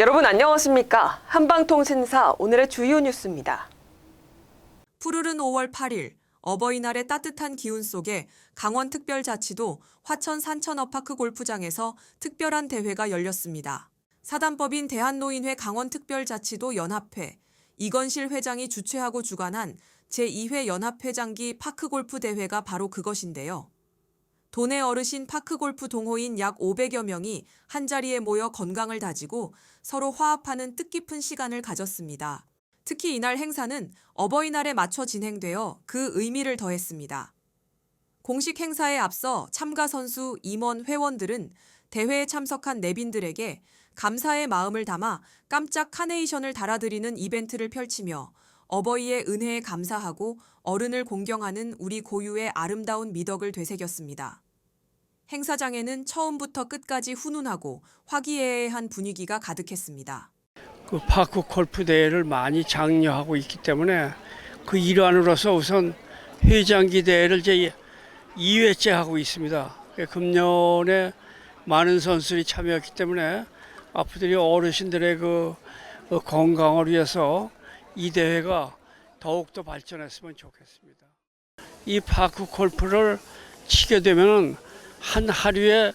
여러분 안녕하십니까? 한방통신사 오늘의 주요 뉴스입니다. 푸르른 5월 8일 어버이날의 따뜻한 기운 속에 강원특별자치도 화천 산천어파크 골프장에서 특별한 대회가 열렸습니다. 사단법인 대한노인회 강원특별자치도 연합회 이건실 회장이 주최하고 주관한 제2회 연합회장기 파크골프 대회가 바로 그것인데요. 도내 어르신 파크골프 동호인 약 500여 명이 한자리에 모여 건강을 다지고 서로 화합하는 뜻깊은 시간을 가졌습니다. 특히 이날 행사는 어버이날에 맞춰 진행되어 그 의미를 더했습니다. 공식 행사에 앞서 참가 선수, 임원, 회원들은 대회에 참석한 내빈들에게 감사의 마음을 담아 깜짝 카네이션을 달아드리는 이벤트를 펼치며 어버이의 은혜에 감사하고 어른을 공경하는 우리 고유의 아름다운 미덕을 되새겼습니다. 행사장에는 처음부터 끝까지 훈훈하고 화기애애한 분위기가 가득했습니다. 그 파크 골프 대회를 많이 장려하고 있기 때문에 그 일환으로서 우선 회장기 대회를 이제 2회째 하고 있습니다. 그 금년에 많은 선수들이 참여했기 때문에 앞으로 어르신들의 그, 그 건강을 위해서 이 대회가 더욱더 발전했으면 좋겠습니다. 이 파크 골프를 치게 되면 한 하루에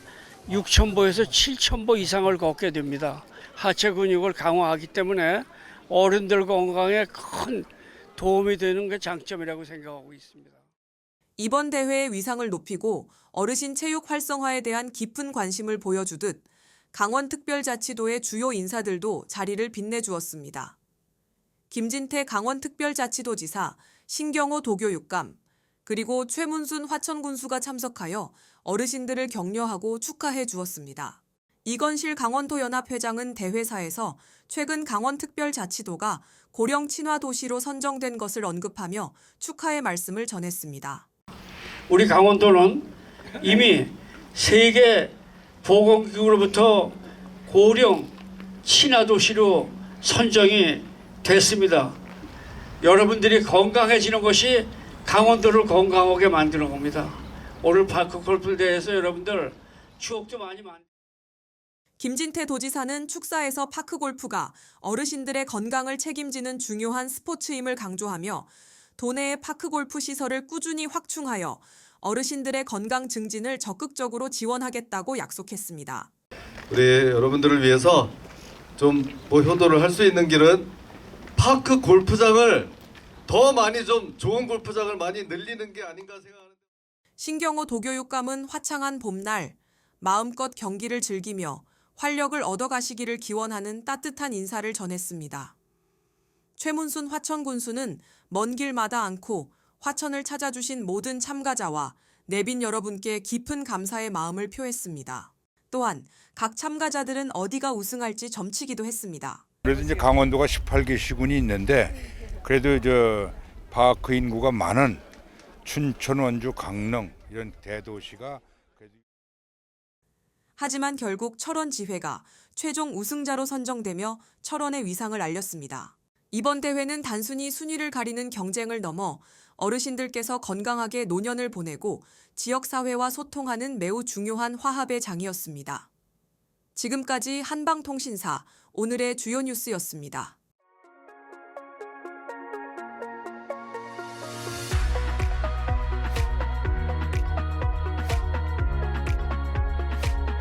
6,000보에서 7,000보 이상을 걷게 됩니다. 하체 근육을 강화하기 때문에 어른들 건강에 큰 도움이 되는 게 장점이라고 생각하고 있습니다. 이번 대회의 위상을 높이고 어르신 체육 활성화에 대한 깊은 관심을 보여주듯 강원특별자치도의 주요 인사들도 자리를 빛내주었습니다. 김진태 강원특별자치도지사, 신경호 도교육감, 그리고 최문순 화천군수가 참석하여 어르신들을 격려하고 축하해 주었습니다. 이건실 강원도연합 회장은 대회사에서 최근 강원특별자치도가 고령 친화 도시로 선정된 것을 언급하며 축하의 말씀을 전했습니다. 우리 강원도는 이미 세계 보건기구로부터 고령 친화 도시로 선정이 됐습니다. 여러분들이 건강해지는 것이 강원도를 건강하게 만드는 겁니다. 오늘 파크 골프 대회에서 여러분들 추억도 많이 만. 김진태 도지사는 축사에서 파크 골프가 어르신들의 건강을 책임지는 중요한 스포츠임을 강조하며 도내의 파크 골프 시설을 꾸준히 확충하여 어르신들의 건강 증진을 적극적으로 지원하겠다고 약속했습니다. 우리 여러분들을 위해서 좀 뭐 효도를 할 수 있는 길은 파크 골프장을 더 많이 좀 좋은 골프장을 많이 늘리는 게 아닌가 생각하는데 신경호 도교육감은 화창한 봄날 마음껏 경기를 즐기며 활력을 얻어가시기를 기원하는 따뜻한 인사를 전했습니다. 최문순 화천군수는 먼 길마다 않고 화천을 찾아주신 모든 참가자와 내빈 여러분께 깊은 감사의 마음을 표했습니다. 또한 각 참가자들은 어디가 우승할지 점치기도 했습니다. 그래도 이제 강원도가 18개 시군이 있는데 그래도 저 파크 인구가 많은 춘천, 원주, 강릉 이런 대도시가 하지만 결국 철원 지회가 최종 우승자로 선정되며 철원의 위상을 알렸습니다. 이번 대회는 단순히 순위를 가리는 경쟁을 넘어 어르신들께서 건강하게 노년을 보내고 지역사회와 소통하는 매우 중요한 화합의 장이었습니다. 지금까지 한방통신사 오늘의 주요 뉴스였습니다.